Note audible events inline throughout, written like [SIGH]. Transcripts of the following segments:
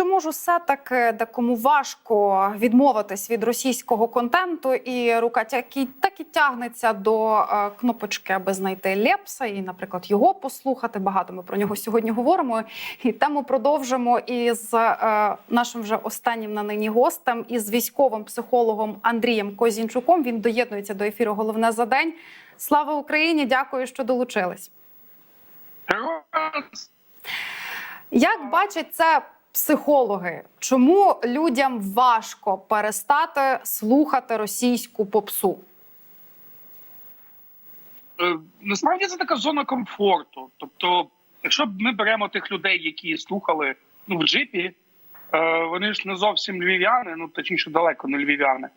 Чому ж усе таки декому важко відмовитись від російського контенту, і рука так і, так і тягнеться до е, кнопочки, аби знайти Лепса і, наприклад, його послухати. Багато ми про нього сьогодні говоримо. І тему продовжимо із е, нашим вже останнім на нині гостем із військовим психологом Андрієм Козінчуком. Він доєднується до ефіру. Головне за день. Слава Україні! Дякую, що долучились. Як бачать це психологи, чому людям важко перестати слухати російську попсу? Е, Насправді це така зона комфорту. Тобто, якщо ми беремо тих людей, які слухали ну, в джипі, е, вони ж не зовсім львів'яни, ну точніше далеко не львів'яни,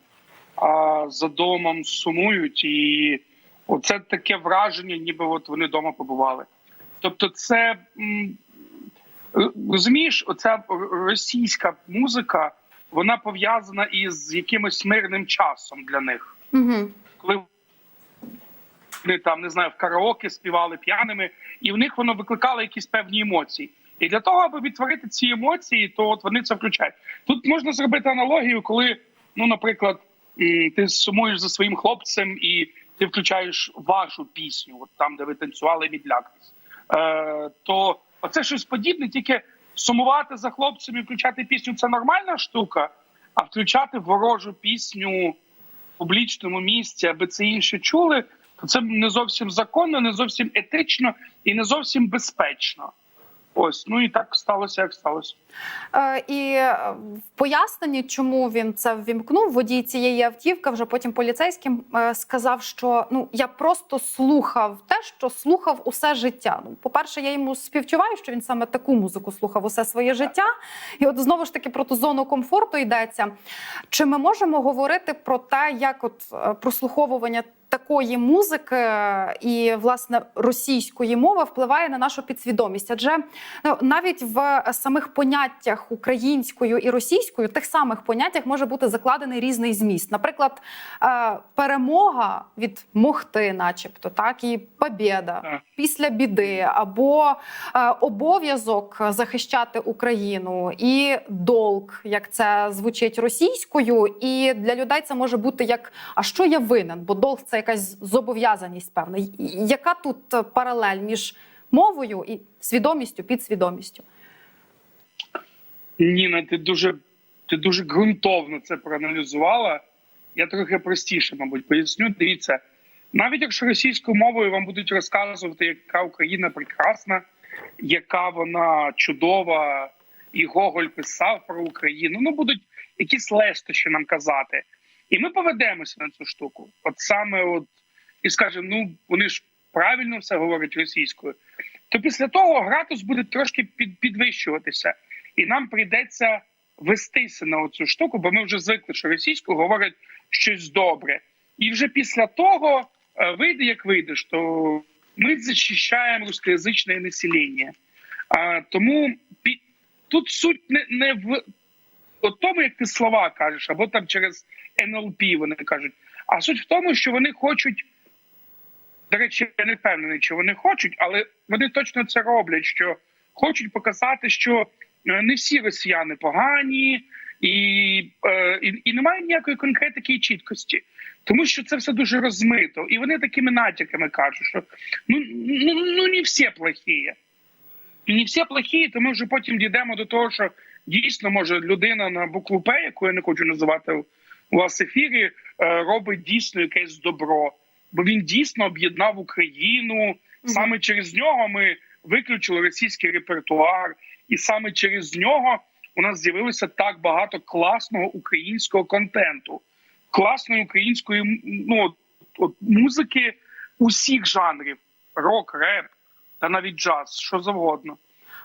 а за домом сумують, і оце таке враження, ніби от вони вдома побували. Тобто, це розумієш, оця російська музика, вона пов'язана із якимось мирним часом для них Угу. коли вони там не знаю в караоке співали п'яними, і в них воно викликало якісь певні емоції. І для того, аби відтворити ці емоції, то от вони це включають. Тут можна зробити аналогію, коли, ну, наприклад, ти сумуєш за своїм хлопцем і ти включаєш вашу пісню, от там, де ви танцювали відлякнись. Е, то оце щось подібне, тільки сумувати за хлопцем і включати пісню це нормальна штука, а включати ворожу пісню в публічному місці, аби це інші чули, то це не зовсім законно, не зовсім етично і не зовсім безпечно. Ось, ну і так сталося, як сталося. Е, і е, в поясненні, чому він це ввімкнув, водій цієї автівки вже потім поліцейським е, сказав, що ну я просто слухав те, що слухав усе життя. Ну, по-перше, я йому співчуваю, що він саме таку музику слухав усе своє життя. І от знову ж таки про ту зону комфорту йдеться. Чи ми можемо говорити про те, як от е, прослуховування такої музики і власне російської мови впливає на нашу підсвідомість? Адже ну, навіть в самих поняттях українською і російською, тих самих поняттях може бути закладений різний зміст. Наприклад, е, перемога від могти, начебто, так і побєда після біди, або е, обов'язок захищати Україну, і долг, як це звучить російською, і для людей це може бути як а що я винен? Бо долг це якась зобов'язаність певна. Яка тут е, паралель між мовою і свідомістю, підсвідомістю? Ніна, ти дуже, ти дуже ґрунтовно це проаналізувала. Я трохи простіше, мабуть, поясню. Дивіться, навіть якщо російською мовою вам будуть розказувати, яка Україна прекрасна, яка вона чудова, і Гоголь писав про Україну. Ну будуть якісь лестощі нам казати, і ми поведемося на цю штуку. От саме от і скажемо, ну вони ж правильно все говорять російською. То після того градус буде трошки під, підвищуватися, і нам прийдеться вестися на оцю штуку, бо ми вже звикли, що російською говорять щось добре. І вже після того е, вийде, як вийде, що ми захищаємо русскоязичне населення. А, тому пі- тут суть не, не в тому, як ти слова кажеш, або там через НЛП вони кажуть. А суть в тому, що вони хочуть. До речі, я не впевнений, чи вони хочуть, але вони точно це роблять. Що хочуть показати, що е, не всі росіяни погані, і, е, і, і немає ніякої конкретики і чіткості, тому що це все дуже розмито. І вони такими натяками кажуть, що ну, ну, ну не всі плохі. І не всі плохі, то ми вже потім дійдемо до того, що дійсно може людина на букву П, яку я не хочу називати у вас ефірі, е, робить дійсно якесь добро. Бо він дійсно об'єднав Україну. Саме через нього ми виключили російський репертуар, і саме через нього у нас з'явилося так багато класного українського контенту, класної української ну, от, от, музики усіх жанрів: рок, реп та навіть джаз, що завгодно.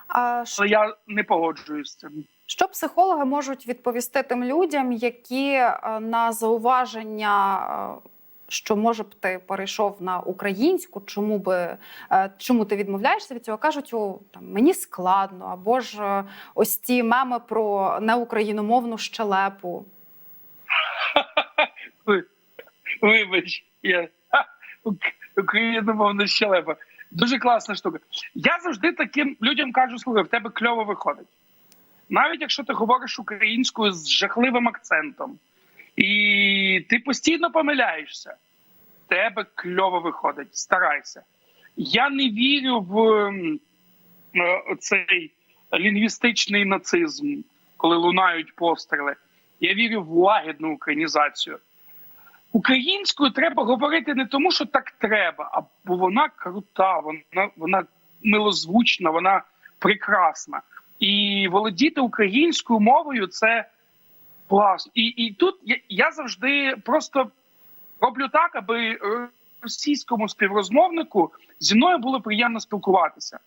А що, Але я не погоджуюсь з цим. Що психологи можуть відповісти тим людям, які е, на зауваження, е, що може б ти перейшов на українську, чому би е, чому ти відмовляєшся від цього? кажуть, о, там мені складно, або ж ось ці меми про неукраїномовну щелепу. [LAUGHS] Вибач, я україномовна щелепа. Дуже класна штука. Я завжди таким людям кажу: слухай, в тебе кльово виходить. Навіть якщо ти говориш українською з жахливим акцентом, і ти постійно помиляєшся, тебе кльово виходить. Старайся. Я не вірю в ем, е, цей лінгвістичний нацизм, коли лунають постріли. Я вірю в лагідну українізацію. Українською треба говорити не тому, що так треба, а бо вона крута, вона, вона милозвучна, вона прекрасна. І володіти українською мовою це класно. І, і тут я, я завжди просто роблю так, аби російському співрозмовнику зі мною було приємно спілкуватися.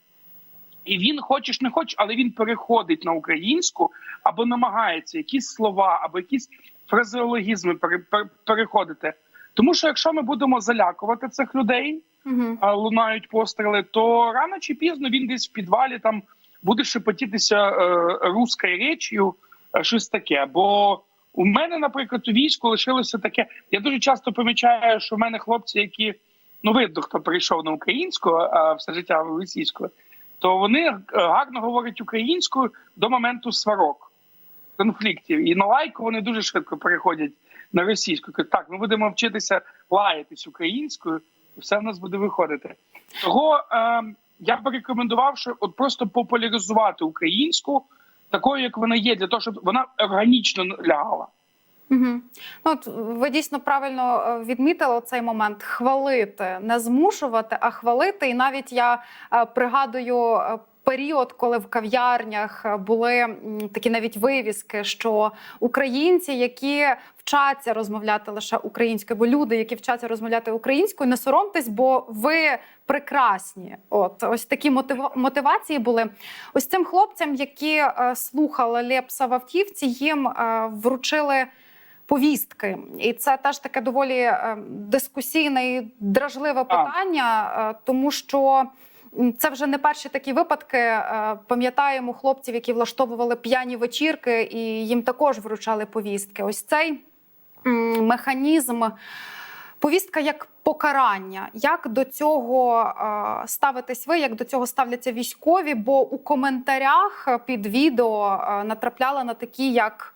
І він, хочеш не хочеш, але він переходить на українську або намагається якісь слова, або якісь фразеологізми пере, пере- переходити. Тому що якщо ми будемо залякувати цих людей, Угу. а лунають постріли, то рано чи пізно він десь в підвалі там буде шепотітися е, руською реч'ю, е, щось таке. Бо у мене, наприклад, у війську лишилося таке. Я дуже часто помічаю, що в мене хлопці, які ну видно, хто перейшов на українську, а все життя російською, то вони е, гарно говорять українською до моменту сварок, конфліктів. І на лайку вони дуже швидко переходять на російську. Кажуть, так, ми будемо вчитися лаятись українською, і все в нас буде виходити. Того е, я б рекомендував, що от просто популяризувати українську такою, як вона є, для того, щоб вона органічно лягала. Угу. Ну, от ви дійсно правильно е, відмітили цей момент хвалити, не змушувати, а хвалити. І навіть я е, пригадую. Період, коли в кав'ярнях були такі навіть вивіски, що українці, які вчаться розмовляти лише українською, бо люди, які вчаться розмовляти українською, не соромтесь, бо ви прекрасні. От ось такі мотива- мотивації були. Ось цим хлопцям, які е, слухали Лепса в автівці, їм е, вручили повістки, і це теж таке доволі е, дискусійне і дражливе питання, е, тому що. Це вже не перші такі випадки. Е, Пам'ятаємо хлопців, які влаштовували п'яні вечірки, і їм також вручали повістки. Ось цей механізм, повістка як покарання. Як до цього е, ставитесь ви, як до цього ставляться військові? Бо у коментарях під відео е, натрапляли на такі, як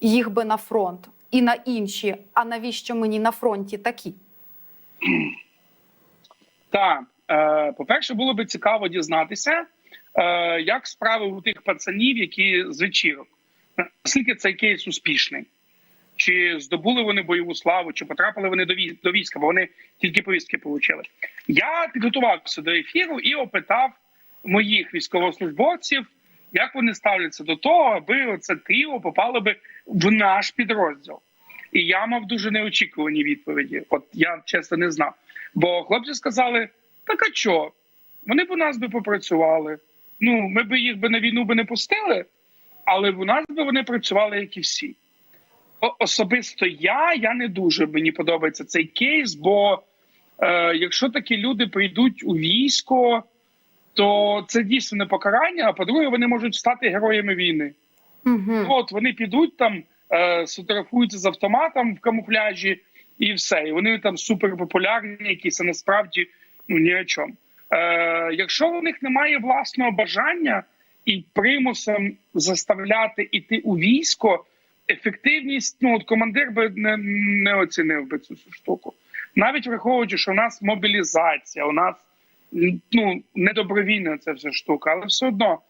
їх би на фронт, і на інші. А навіщо мені на фронті такі? Так, по-перше, було би цікаво дізнатися, е, як справи у тих пацанів, які з вечірок. Наскільки цей кейс успішний? Чи здобули вони бойову славу, чи потрапили вони до війська, бо вони тільки повістки отримали. Я підготувався до ефіру і опитав моїх військовослужбовців, як вони ставляться до того, аби це тріо попало би в наш підрозділ. І я мав дуже неочікувані відповіді. От я чесно не знав. Бо хлопці сказали: так а чо? Вони б у нас би попрацювали. Ну, ми б їх би на війну би не пустили, але в нас би вони працювали, як і всі. О- особисто я, я не дуже мені подобається цей кейс, бо е, якщо такі люди прийдуть у військо, то це дійсно не покарання. А по-друге, вони можуть стати героями війни. Угу. От вони підуть там, е, сфотографуються з автоматом в камуфляжі, і все. І вони там суперпопулярні, якісь а насправді ну ні о чому. Е, якщо у них немає власного бажання і примусом заставляти іти у військо, ефективність, ну от командир би не, не оцінив би цю штуку. Навіть враховуючи, що у нас мобілізація, у нас ну недобровільна ця вся штука, але все одно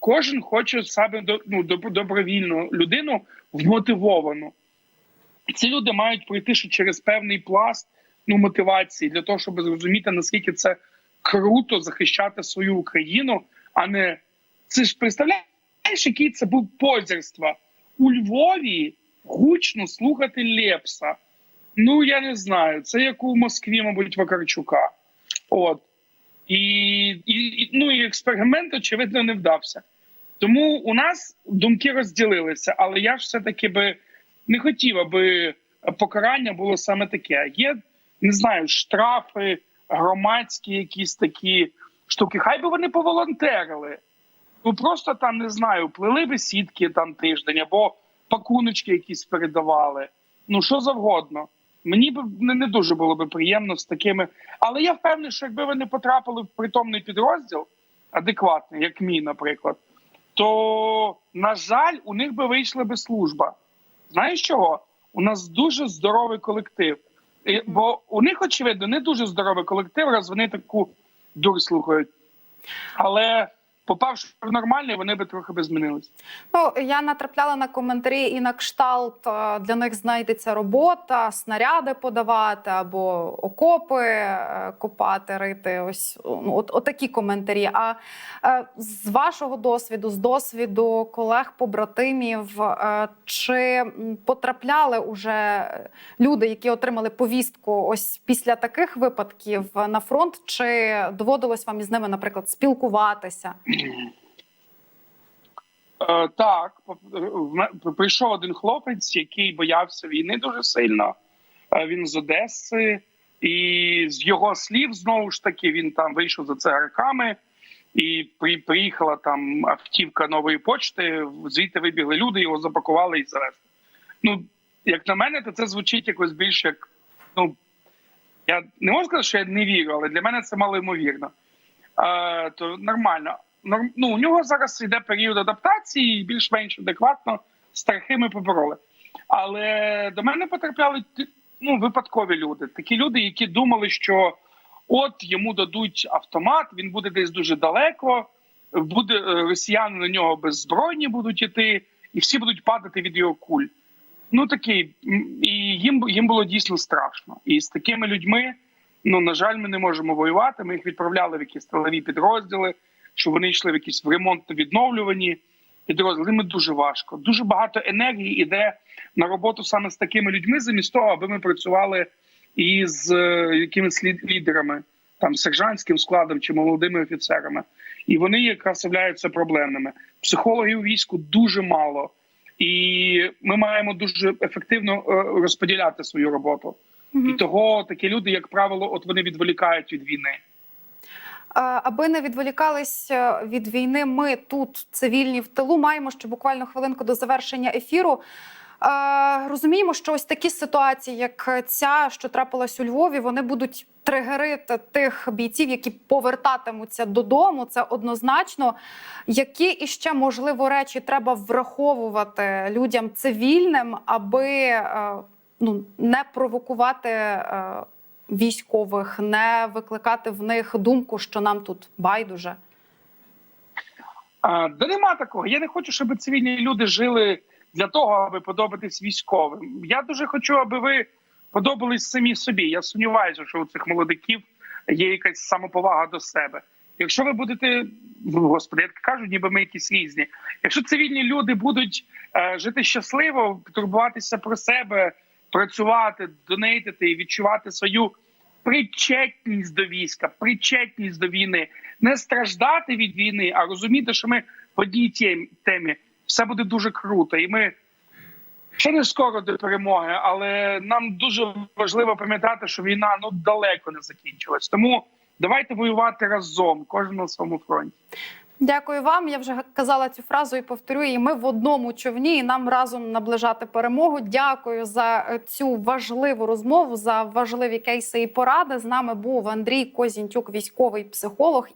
кожен хоче до- ну, добровільну людину вмотивовану. Ці люди мають пройти ще через певний пласт ну, мотивації для того, щоб зрозуміти, наскільки це круто захищати свою Україну, а не це ж представляєш, який це був позірства у Львові гучно слухати Лепса. Ну я не знаю. Це як у Москві, мабуть, Вакарчука. От. І, і, ну, і експеримент, очевидно, не вдався. Тому у нас думки розділилися, але я ж все-таки би не хотів, аби покарання було саме таке. Є, не знаю, штрафи, громадські якісь такі штуки. Хай би вони поволонтерили. Ну просто там не знаю, плели би сітки там тиждень або пакуночки якісь передавали. Ну що завгодно. Мені б не, не дуже було би приємно з такими. Але я впевнений, що якби вони потрапили в притомний підрозділ адекватний, як мій, наприклад, то на жаль, у них би вийшла би служба. Знаєш чого? У нас дуже здоровий колектив. Бо у них, очевидно, не дуже здоровий колектив, раз вони таку дур слухають. Але попавши в нормальний, вони би трохи би змінились. Ну я натрапляла на коментарі і на кшталт е, для них знайдеться робота, снаряди подавати або окопи е, копати, рити. Ось ну, от, от такі коментарі. А е, з вашого досвіду, з досвіду колег, побратимів, чи потрапляли уже люди, які отримали повістку, ось після таких випадків на фронт, чи доводилось вам із ними, наприклад, спілкуватися? Е, так, прийшов один хлопець, який боявся війни дуже сильно. Е, він з Одеси, і з його слів знову ж таки він там вийшов за цигарками, і при, приїхала там автівка нової почти. Звідти вибігли люди, його запакували і завезли. Ну, як на мене, то це звучить якось більш як. Ну я не можу сказати, що я не вірю, але для мене це мало ймовірно. Е, то нормально. Ну, у нього зараз йде період адаптації, і більш-менш адекватно страхи ми побороли. Але до мене потрапляли ну, випадкові люди. Такі люди, які думали, що от йому дадуть автомат, він буде десь дуже далеко, буде е, росіяни на нього беззбройні будуть іти, і всі будуть падати від його куль. Ну такий, і їм, їм було дійсно страшно. І з такими людьми, ну на жаль, ми не можемо воювати. Ми їх відправляли в якісь тилові підрозділи, щоб вони йшли в якісь в ремонтно-відновлювані підрозділи. Ми дуже важко. Дуже багато енергії йде на роботу саме з такими людьми, замість того, аби ми працювали із е, якимись лідерами, там сержантським складом чи молодими офіцерами. І вони якраз являються проблемними. Психологів у війську дуже мало. І ми маємо дуже ефективно е, розподіляти свою роботу. І того такі люди, як правило, от вони відволікають від війни. Аби не відволікались е, від війни, ми тут цивільні в тилу маємо ще буквально хвилинку до завершення ефіру. Розуміємо, що ось такі ситуації, як ця, що трапилась у Львові, вони будуть тригерити тих бійців, які повертатимуться додому. Це однозначно. Які іще можливо речі треба враховувати людям цивільним, аби е, ну не провокувати е, військових, не викликати в них думку, що нам тут байдуже. А, да нема такого. Я не хочу, щоб цивільні люди жили для того, аби подобатись військовим. Я дуже хочу, аби ви подобались самі собі. Я сумніваюся, що у цих молодиків є якась самоповага до себе. Якщо ви будете, ну, господи, як кажуть, ніби ми якісь різні. Якщо цивільні люди будуть е, жити щасливо, турбуватися про себе, працювати, донейтити і відчувати свою причетність до війська, причетність до війни, не страждати від війни, а розуміти, що ми в одній тем- темі все буде дуже круто, і ми ще не скоро до перемоги, але нам дуже важливо пам'ятати, що війна ну далеко не закінчилась. Тому давайте воювати разом, кожен на своєму фронті. Дякую вам. Я вже казала цю фразу і повторю її. Ми в одному човні і нам разом наближати перемогу. Дякую за е, цю важливу розмову, за важливі кейси і поради. З нами був Андрій Козінтюк, військовий психолог.